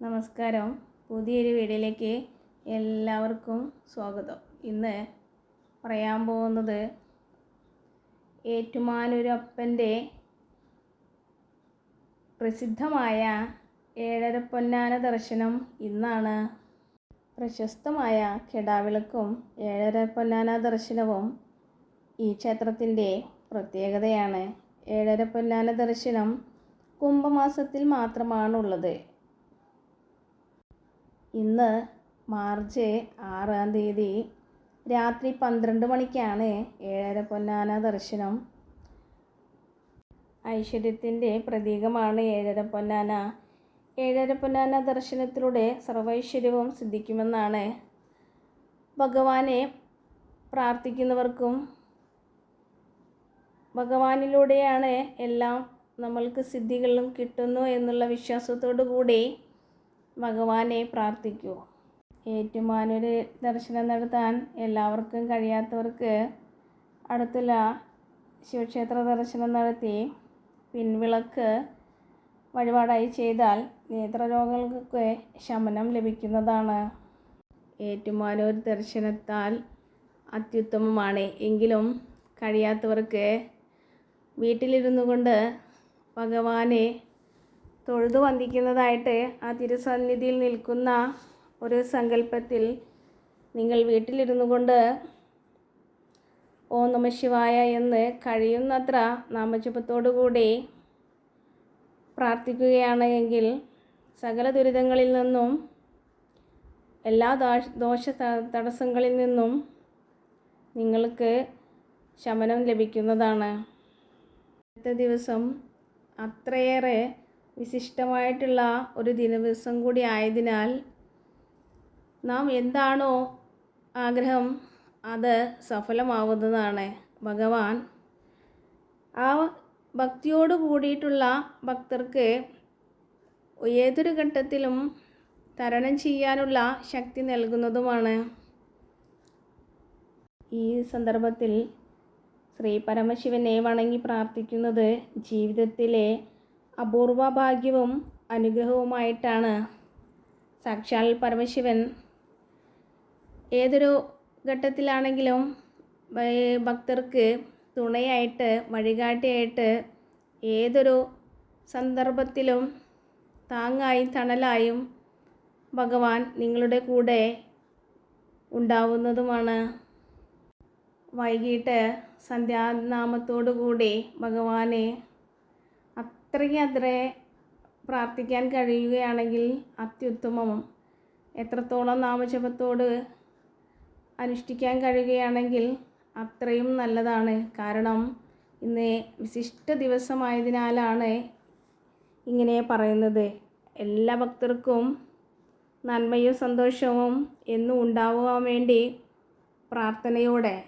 നമസ്കാരം. പുതിയൊരു വീഡിയോയിലേക്ക് എല്ലാവർക്കും സ്വാഗതം. ഇന്ന് പറയാൻ പോകുന്നത് ഏറ്റുമാനൂരപ്പന്റെ പ്രസിദ്ധമായ ഏഴര പൊന്നാന ദർശനം ഇന്നാണ്. പ്രശസ്തമായ കെടാവിളക്കും ഏഴര പൊന്നാന ദർശനവും ഈ ക്ഷേത്രത്തിന്റെ പ്രത്യേകതയാണ്. ഏഴര പൊന്നാന ദർശനം കുംഭമാസത്തിൽ മാത്രമാണുള്ളത്. ഇന്ന് മാർച്ച് ആറാം തീയതി രാത്രി പന്ത്രണ്ട് മണിക്കാണ് ഏഴര പൊന്നാന ദർശനം. ഐശ്വര്യത്തിന്റെ പ്രതീകമാണ് ഏഴര പൊന്നാന. ഏഴര പൊന്നാന ദർശനത്തിലൂടെ സർവൈശ്വര്യവും സിദ്ധിക്കുമെന്നാണ് ഭഗവാനെ പ്രാർത്ഥിക്കുന്നവർക്കും. ഭഗവാനിലൂടെയാണ് എല്ലാം നമ്മൾക്ക് സിദ്ധികളും കിട്ടുന്നു എന്നുള്ള വിശ്വാസത്തോടു കൂടി ഭഗവാനെ പ്രാർത്ഥിക്കൂ. ഏറ്റുമാനൂര് ദർശനം നടത്താൻ എല്ലാവർക്കും കഴിയാത്തവർക്ക് അടുത്തുള്ള ശിവക്ഷേത്ര ദർശനം നടത്തി പിൻവിളക്ക് വഴിപാടായി ചെയ്താൽ നേത്രരോഗങ്ങൾക്ക് ശമനം ലഭിക്കുന്നതാണ്. ഏറ്റുമാനൂർ ദർശനത്താൽ അത്യുത്തമമാണ്. എങ്കിലും കഴിയാത്തവർക്ക് വീട്ടിലിരുന്നു കൊണ്ട് ഭഗവാനെ തൊഴുതു വന്ദിക്കുന്നതായിട്ട് ആ തിരുസന്നിധിയിൽ നിൽക്കുന്ന ഒരു സങ്കല്പത്തിൽ നിങ്ങൾ വീട്ടിലിരുന്നു കൊണ്ട് ഓ നമ ശിവായ എന്ന് കഴിയുന്നത്ര നാമജപത്തോടുകൂടി പ്രാർത്ഥിക്കുകയാണ് എങ്കിൽ സകല ദുരിതങ്ങളിൽ നിന്നും എല്ലാ ദോഷ തടസ്സങ്ങളിൽ നിന്നും നിങ്ങൾക്ക് ശമനം ലഭിക്കുന്നതാണ്. അടുത്ത ദിവസം അത്രയേറെ വിശിഷ്ടമായിട്ടുള്ള ഒരു ദിവസം കൂടി ആയതിനാൽ നാം എന്താണോ ആഗ്രഹം അത് സഫലമാവുന്നതാണ്. ഭഗവാൻ ആ ഭക്തിയോട് കൂടിയിട്ടുള്ള ഭക്തർക്ക് ഏതൊരു ഘട്ടത്തിലും തരണം ചെയ്യാനുള്ള ശക്തി നൽകുന്നതുമാണ്. ഈ സന്ദർഭത്തിൽ ശ്രീ പരമശിവനെ വണങ്ങി പ്രാർത്ഥിക്കുന്നത് ജീവിതത്തിലെ അപൂർവ ഭാഗ്യവും അനുഗ്രഹവുമായിട്ടാണ് സാക്ഷാൽ പരമശിവൻ. ഏതൊരു ഘട്ടത്തിലാണെങ്കിലും ഭക്തർക്ക് തുണയായിട്ട് വഴികാട്ടിയായിട്ട് ഏതൊരു സന്ദർഭത്തിലും താങ്ങായും തണലായും ഭഗവാൻ നിങ്ങളുടെ കൂടെ ഉണ്ടാവുന്നതുമാണ്. വൈകിട്ട് സന്ധ്യാനാമത്തോടു കൂടി ഭഗവാനെ അത്രയ്ക്ക് അത്രേ പ്രാർത്ഥിക്കാൻ കഴിയുകയാണെങ്കിൽ അത്യുത്തമം. എത്രത്തോളം നാമജപത്തോട് അനുഷ്ഠിക്കാൻ കഴിയുകയാണെങ്കിൽ അത്രയും നല്ലതാണ്. കാരണം ഇന്ന് വിശിഷ്ട ദിവസമായതിനാലാണ് ഇങ്ങനെ പറയുന്നത്. എല്ലാ ഭക്തർക്കും നന്മയും സന്തോഷവും എന്നും ഉണ്ടാവാൻ വേണ്ടി പ്രാർത്ഥനയോടെ